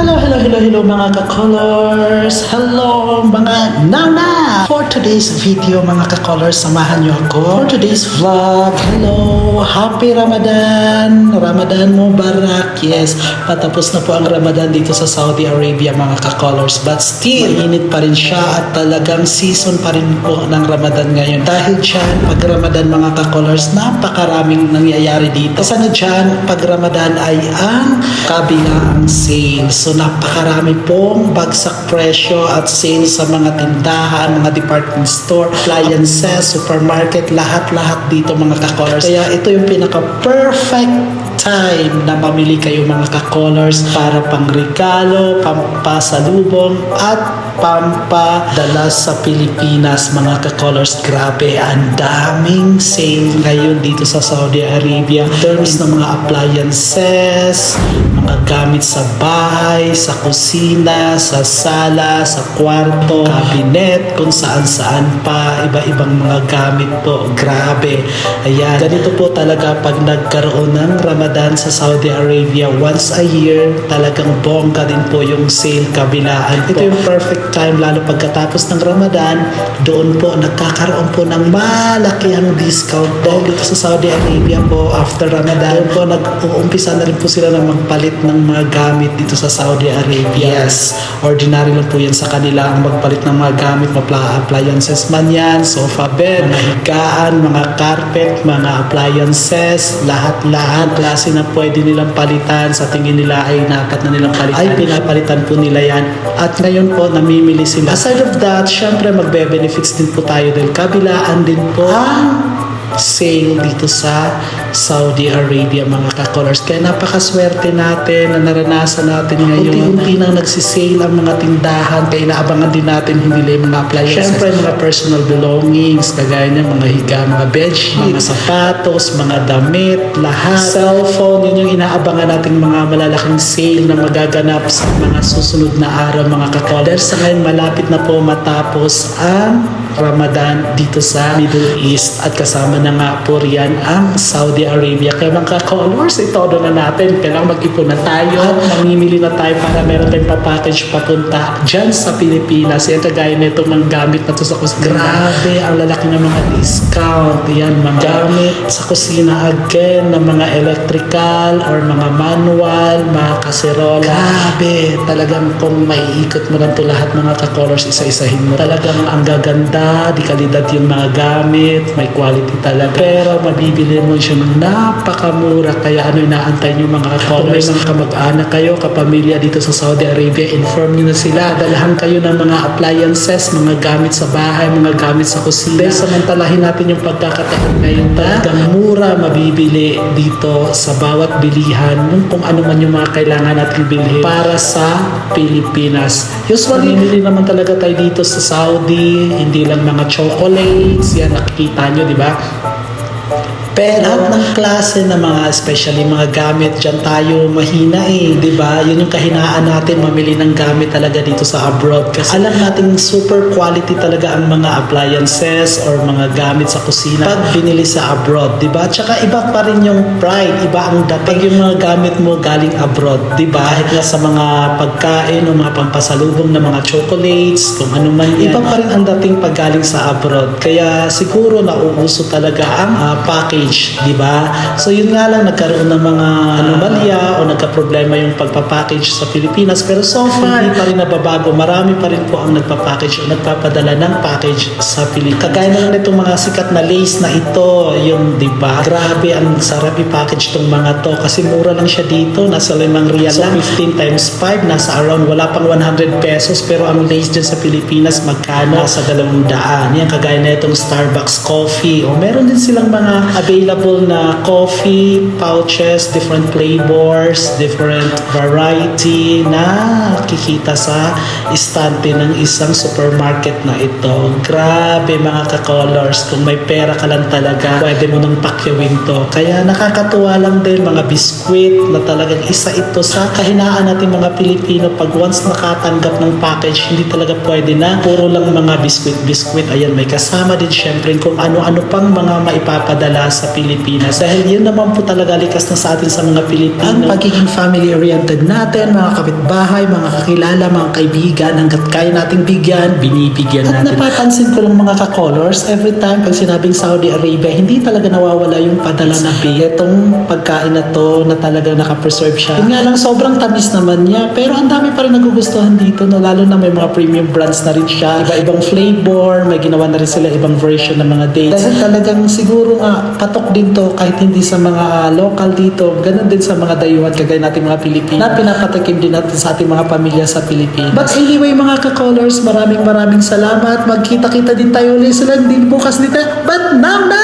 Hello, hello, hello, hello mga ka-colors! Hello mga nana! For today's video mga ka-colors, samahan niyo ako. For today's vlog, hello! Happy Ramadan! Ramadan Mubarak! Yes, patapos na po ang Ramadan dito sa Saudi Arabia mga ka-colors. But still, mainit pa rin siya at talagang season pa rin po ng Ramadan ngayon. Dahil dyan, pag Ramadan mga ka-colors, napakaraming nangyayari dito. Isa na dyan, pag Ramadan ay ang kabilang sale. So napakarami pong bagsak presyo at sale sa mga tindahan, mga department store, appliances, supermarket, lahat-lahat dito mga ka-colors. Kaya ito yung pinaka-perfect time na mamili kayo mga ka-colors para pang regalo, pampasalubong at pampadala sa Pilipinas mga ka-colors. Grabe, ang daming sale ngayon dito sa Saudi Arabia. In terms ng mga appliances, mga gamit sa bahay, sa kusina, sa sala, sa kwarto, cabinet, kung saan-saan pa, iba-ibang mga gamit po. Grabe. Ayan, ganito po talaga pag nagkaroon ng Ramadan sa Saudi Arabia, once a year, talagang bongga din po yung sale kabilaan po. Ito yung perfect time, lalo pagkatapos ng Ramadan, doon po nagkakaroon po ng malakihang discount dahil dito sa Saudi Arabia po, after Ramadan po, nag-uumpisa na rin po sila na magpalit ng mga gamit dito sa Saudi Arabia. Yes, ordinary lang po yan sa kanila ang magpalit ng mga gamit, mapla appliances man yan, sofa bed, mga higaan, mga carpet, mga appliances, lahat-lahat klase na pwede nilang palitan sa tingin nila ay dapat na nilang palitan. Ay, pinapalitan po nila yan. At ngayon po, namimili sila. Aside of that, syempre magbe-benefits din po tayo dahil kabilaan din po ang sale dito sa Saudi Arabia mga ka-colors. Kaya napakaswerte natin na naranasan natin ngayon. Unti-unti nang nagsisale ang mga tindahan kaya inaabangan din natin hindi lang mga appliances. Siyempre mga personal belongings, kagaya niya mga higa, mga bedsheet, mga sapatos, mga damit, lahat. Cellphone, yun yung inaabangan nating mga malalaking sale na magaganap sa mga susunod na araw mga ka-colors. Sa ngayon malapit na po matapos ang Ramadan dito sa Middle East at kasama na nga po riyan ang Saudi Arabia. Kaya mga ka-colors, itodo na natin. Kailangan mag-ipon na tayo at mamimili na tayo para meron tayong papackage papunta dyan sa Pilipinas. Yan kagaya nito mga gamit na to sa kusina. Grabe, ang lalaki ng mga discount. Yan, mga gamit sa kusina again na mga electrical or mga manual, mga kaserola. Grabe, talagang kung maiikot mo lang to lahat mga ka-colors, isa-isahin mo. Talagang ang gaganda, di kalidad yung mga gamit, may quality talaga. Pero mabibili mo siya ng napakamura. Kaya ano inaantay nyo mga ka-colors? Kung may mga kamag-anak kayo, kapamilya dito sa Saudi Arabia, inform nyo na sila. Dalahan kayo ng mga appliances, mga gamit sa bahay, mga gamit sa kusina. Dahil samantalahin natin yung pagkakataon ngayon. Talagang mura mabibili dito sa bawat bilihan ng kung ano man yung mga kailangan natin bilhin para sa Pilipinas. Usually, bumili naman talaga tayo dito sa Saudi, hindi lang mga chocolates, yan nakikita nyo, di ba? Pero lahat ng klase na mga especially mga gamit dyan tayo mahina eh, 'di ba? Yun yung kahinaan natin mamili ng gamit talaga dito sa abroad kasi alam nating super quality talaga ang mga appliances or mga gamit sa kusina pag binili sa abroad, 'di ba? Tsaka iba pa rin yung pride, iba ang dating yung mga gamit mo galing abroad, 'di ba? Kahit nga sa mga pagkain o mga pampasalubong na mga chocolates, kung ano man yan. Iba pa rin ang dating pag galing sa abroad. Kaya siguro nauuso talaga ang ah, package, di ba? So yun nga lang, nagkaroon ng mga anomalya o nagka-problema yung pagpapackage sa Pilipinas. Pero so far, hindi pa rin nababago. Marami pa rin po ang nagpapackage o nagpapadala ng package sa Pilipinas. Kagaya na lang itong mga sikat na lace na ito, yung di ba? Grabe, ang sarap i-package itong mga to kasi mura lang siya dito. Nasa 5 real lang. 15 times 5, nasa around, wala pang 100 pesos. Pero ang lace dyan sa Pilipinas, magkano? Nasa 200. Yan, kagaya na itong Starbucks coffee. O meron din silang mga available na coffee pouches, different flavors, different variety na kikita sa istante ng isang supermarket na ito. Grabe mga ka-colors. Kung may pera ka lang talaga, pwede mo nang pakyawin to. Kaya nakakatuwa lang din mga biskwit na talagang isa ito sa kahinaan natin mga Pilipino pag once nakatanggap ng package, hindi talaga pwede na puro lang mga biskwit-biskwit. Ayan, may kasama din syempre kung ano-ano pang mga maipapadala sa Pilipinas. Dahil yun naman po talaga likas na sa atin sa mga Pilipino. Ang pagiging family-oriented natin, mga kapitbahay, mga kakilala, mga kaibigan, hanggat kaya nating bigyan, binibigyan At natin. At napapansin ko lang mga ka-colors, every time pag sinabing Saudi Arabia, hindi talaga nawawala yung padala na bill. Itong pagkain na to na talagang nakapreserve siya. Yun nga lang, sobrang tamis naman niya. Pero ang dami pa rin nagugustuhan dito, no? lalo na may mga premium brands na rin siya. Iba-ibang flavor, may ginawa na rin sila ibang version ng mga dates. Dahil talagang siguro nga, patok din to kahit hindi sa mga local dito, ganun din sa mga dayuhan kagaya nating mga Pilipino na pinapatikim din natin sa ating mga pamilya sa Pilipinas. But anyway mga ka-colors, maraming maraming salamat. Magkita-kita din tayo ulit sila din bukas dito. But now na!